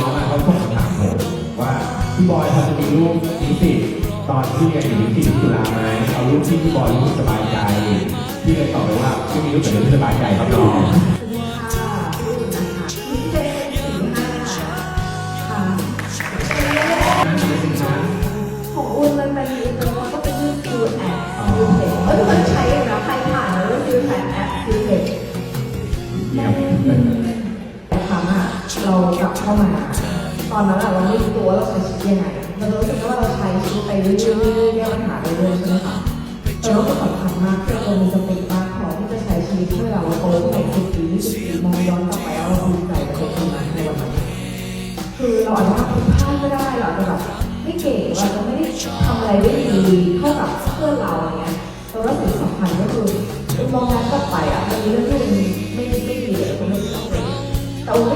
น้องอ่เขาส่งมาถามผมว่าพี่บอยเขาจะมีรูปนิสิตตอนที่เรียนอยู่นิสิตจุฬาไหมเอารูปที่พี่บอยรู้สึกสบายใจพี่เลยตอบไปว่าพี่มีรูปแต่รูปสบายใจครับน้องของอุ่นมันเป็นอินเตอร์ว่าก็เป็นยูทูบแอดยูทปเทุกคนใช้นะใครผ่านแล้วก็ยูทูแอดยูเทป เรากลับเข้ามา ตอนนั้นอะเราไม่รู้ตัวว่าเราใช้ชีวิตยังไงเรารู้สึกว่าเราใช้ชีวิตไปเรื่อยๆแก้ปัญหาไปเรื่อยๆใช่ไหมคะแต่ว่าก็สำคัญมากที่เรามีสติมากพอที่จะใช้ชีวิตเมื่อเราโตขึ้นสิบปียี่สิบปีมองย้อนกลับไปแล้วเราภูมิใจกับตัวเองในวันนั้นคือเราอาจจะทำผิดพลาดก็ได้เราอาจจะแบบไม่เก่งเราจะไม่ได้ทำอะไรได้ดีเท่ากับเพื่อนเราอย่างเงี้ยแต่ว่าสิ่งสำคัญก็คือมองย้อนกลับไปอะมันมีเรื่องที่มันไม่ไม่ดีเลยมันไม่ต้องเป็นแต่ว่า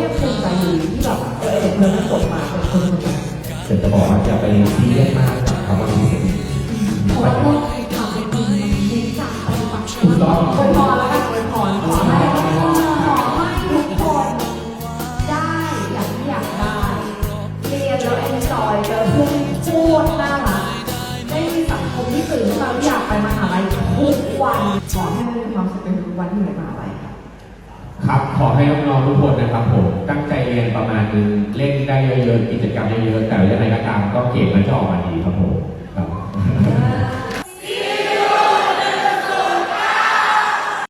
เออเด็กคนนั้นจบมาเป็นคนคนนั้นเดี๋ยวจะบอกว่าจะไปซีเรียสมากกับคำว่านิสิตเพราะว่าโลกมีความเป็นจริงมันเน้นการปฏิบัติถูกต้องอวยพรแล้วกันอวยพรขอให้ขอให้ทุกคนได้อย่างที่อยากได้เรียนแล้วเอนจอยเจอเพื่อนโคตรน่ารักได้มีสังคมที่ตื่นขึ้นมาอยากไปมหาลัยทุกวันขอให้มันมีความสุขเป็นทุกวันที่อยู่ในมหาลัยค่ะ ครับขอให้น้องๆทุกคนนะครับผมตั้งใจเรียนประมาณนึงเล่นได้เยอะๆกิจกรรมเยอะๆแต่ยังไงก็ตามก็เกรดมันจะออกมาดีครับผม